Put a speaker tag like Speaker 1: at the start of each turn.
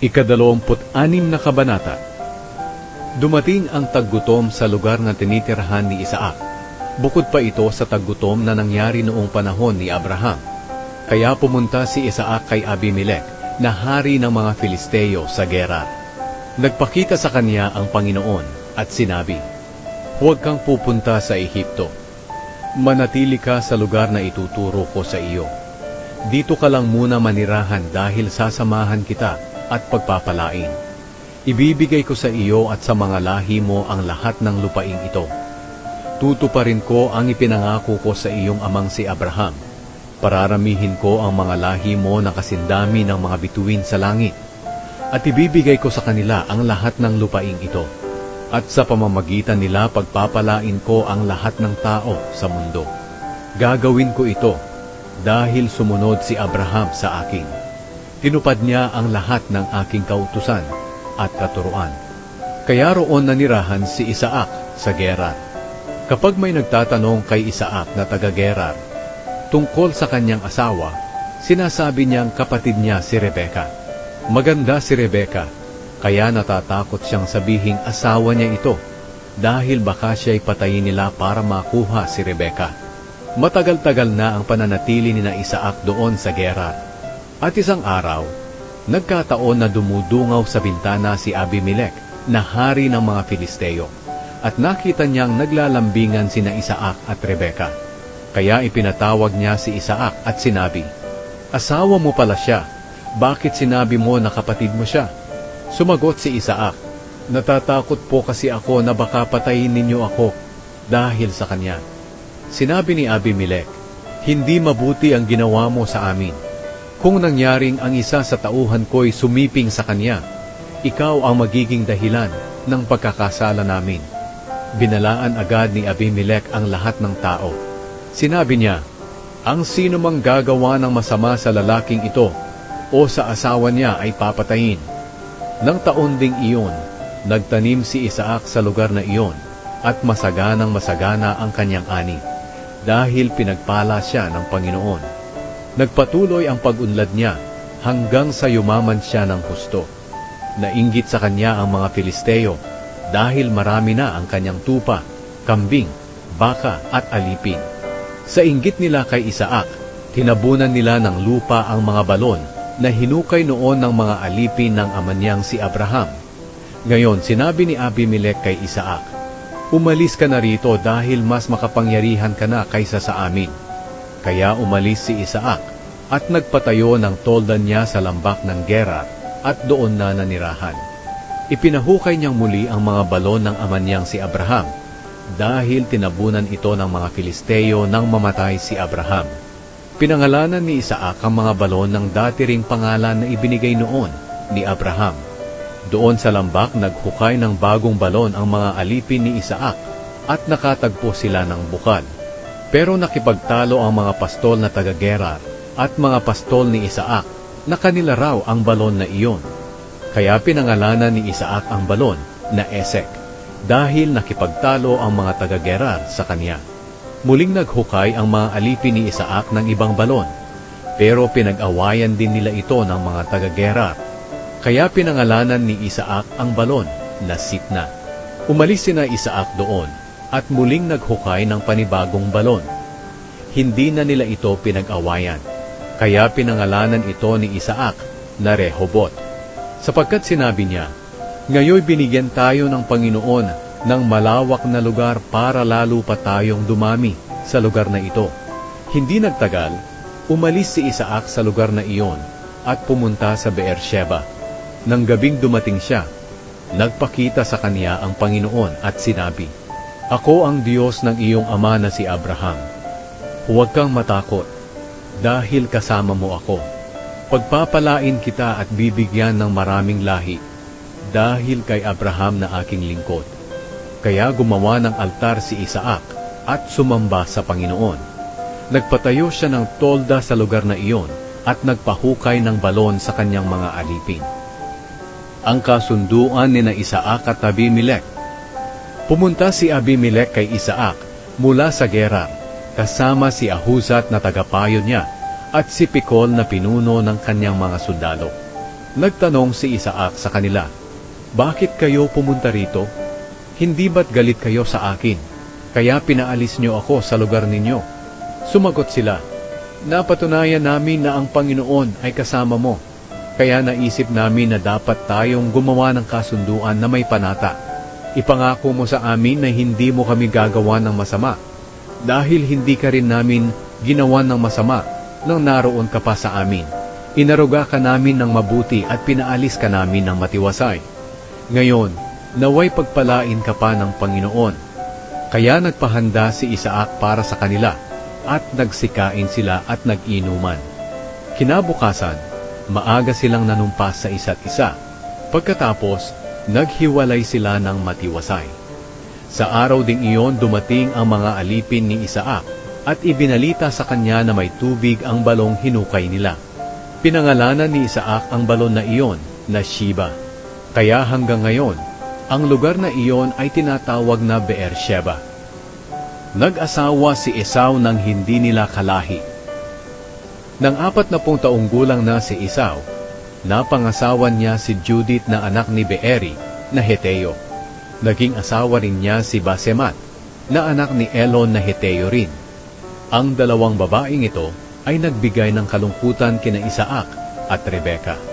Speaker 1: Ikadalawamput-anim na kabanata Dumating ang taggutom sa lugar na tinitirahan ni Isaac. Bukod pa ito sa taggutom na nangyari noong panahon ni Abraham. Kaya pumunta si Isaac kay Abimelech na hari ng mga Filisteo sa Gerar. Nagpakita sa kanya ang Panginoon at sinabi, Huwag kang pupunta sa Ehipto. Manatili ka sa lugar na ituturo ko sa iyo. Dito ka lang muna manirahan dahil sasamahan kita at pagpapalain. Ibibigay ko sa iyo at sa mga lahi mo ang lahat ng lupaing ito. Tutuparin ko ang ipinangako ko sa iyong amang si Abraham. Pararamihin ko ang mga lahi mo na kasindami ng mga bituin sa langit. At ibibigay ko sa kanila ang lahat ng lupaing ito. At sa pamamagitan nila pagpapalain ko ang lahat ng tao sa mundo. Gagawin ko ito dahil sumunod si Abraham sa akin. Tinupad niya ang lahat ng aking kautusan at katuruan. Kaya roon nanirahan si Isaac sa Gerar. Kapag may nagtatanong kay Isaac na taga Gerar tungkol sa kanyang asawa, sinasabi niyang kapatid niya si Rebeka. Maganda si Rebeka, kaya natatakot siyang sabihing asawa niya ito dahil baka siya'y patayin nila para makuha si Rebeka. Matagal-tagal na ang pananatili ni na Isaac doon sa Gerar. At isang araw, nagkataon na dumudungaw sa bintana si Abimelech na hari ng mga Filisteo at nakita niyang naglalambingan sina Isaac at Rebeka. Kaya ipinatawag niya si Isaac at sinabi, Asawa mo pala siya, bakit sinabi mo na kapatid mo siya? Sumagot si Isaac, Natatakot po kasi ako na baka patayin ninyo ako dahil sa kanya. Sinabi ni Abimelech, Hindi mabuti ang ginawa mo sa amin. Kung nangyaring ang isa sa tauhan ko'y sumiping sa kanya, ikaw ang magiging dahilan ng pagkakasala namin. Binalaan agad ni Abimelech ang lahat ng tao. Sinabi niya, Ang sino mang gagawa ng masama sa lalaking ito o sa asawa niya ay papatayin. Nang taon ding iyon, nagtanim si Isaac sa lugar na iyon at masaganang masagana ang kanyang ani dahil pinagpala siya ng Panginoon. Nagpatuloy ang pag-unlad niya hanggang sa yumaman siya ng husto. Nainggit sa kanya ang mga Filisteo dahil marami na ang kanyang tupa, kambing, baka at alipin. Sa inggit nila kay Isaac, tinabunan nila ng lupa ang mga balon na hinukay noon ng mga alipin ng ama niyang si Abraham. Ngayon, sinabi ni Abimelech kay Isaac, Umalis ka na rito dahil mas makapangyarihan ka na kaysa sa amin. Kaya umalis si Isaac at nagpatayo ng toldan niya sa lambak ng Gerar at doon na nanirahan. Ipinahukay niyang muli ang mga balon ng ama niyang si Abraham dahil tinabunan ito ng mga Filisteo nang mamatay si Abraham. Pinangalanan ni Isaac ang mga balon ng dati ring pangalan na ibinigay noon ni Abraham. Doon sa lambak naghukay ng bagong balon ang mga alipin ni Isaac at nakatagpo sila ng bukal. Pero nakipagtalo ang mga pastol na taga-Gerar at mga pastol ni Isaac na kanila raw ang balon na iyon. Kaya pinangalanan ni Isaac ang balon na Esek dahil nakipagtalo ang mga taga-Gerar sa kanya. Muling naghukay ang mga alipin ni Isaac ng ibang balon, pero pinag-awayan din nila ito ng mga taga-Gerar. Kaya pinangalanan ni Isaac ang balon na Sitna. Umalis sina Isaac doon at muling naghukay ng panibagong balon. Hindi na nila ito pinag-awayan, kaya pinangalanan ito ni Isaac na Rehobot. Sapagkat sinabi niya, Ngayoy binigyan tayo ng Panginoon ng malawak na lugar para lalo pa tayong dumami sa lugar na ito. Hindi nagtagal, umalis si Isaac sa lugar na iyon at pumunta sa Beersheba. Nang gabing dumating siya, nagpakita sa kanya ang Panginoon at sinabi, Ako ang Diyos ng iyong ama na si Abraham. Huwag kang matakot, dahil kasama mo ako. Pagpapalain kita at bibigyan ng maraming lahi, dahil kay Abraham na aking lingkod. Kaya gumawa ng altar si Isaac at sumamba sa Panginoon. Nagpatayo siya ng tolda sa lugar na iyon at nagpahukay ng balon sa kanyang mga alipin. Ang kasunduan ni na Isaac at Abimelech. Pumunta si Abimelech kay Isaac mula sa Gerar, kasama si Ahuzat na tagapayo niya at si Pikol na pinuno ng kanyang mga sundalo. Nagtanong si Isaac sa kanila, Bakit kayo pumunta rito? Hindi ba't galit kayo sa akin? Kaya pinaalis niyo ako sa lugar ninyo. Sumagot sila, Napatunayan namin na ang Panginoon ay kasama mo. Kaya naisip namin na dapat tayong gumawa ng kasunduan na may panata. Ipangako mo sa amin na hindi mo kami gagawa ng masama. Dahil hindi ka rin namin ginawa ng masama nang naroon ka pa sa amin. Inaruga ka namin ng mabuti at pinaalis ka namin ng matiwasay. Ngayon, naway pagpalain ka pa ng Panginoon. Kaya nagpahanda si Isaac para sa kanila at nagsikain sila at nag-inuman. Kinabukasan, maaga silang nanumpas sa isa't isa. Pagkatapos, naghiwalay sila ng matiwasay. Sa araw ding iyon dumating ang mga alipin ni Isaac at ibinalita sa kanya na may tubig ang balong hinukay nila. Pinangalanan ni Isaac ang balon na iyon na Shiba. Kaya hanggang ngayon, ang lugar na iyon ay tinatawag na Beersheba. Nag-asawa si Esau nang hindi nila kalahi. Nang apat na pong taong gulang na si Esau, napangasawan niya si Judith na anak ni Beeri na Heteo. Naging asawa rin niya si Basemat na anak ni Elon na Heteo rin. Ang dalawang babaeng ito ay nagbigay ng kalungkutan kina Isaac at Rebeka.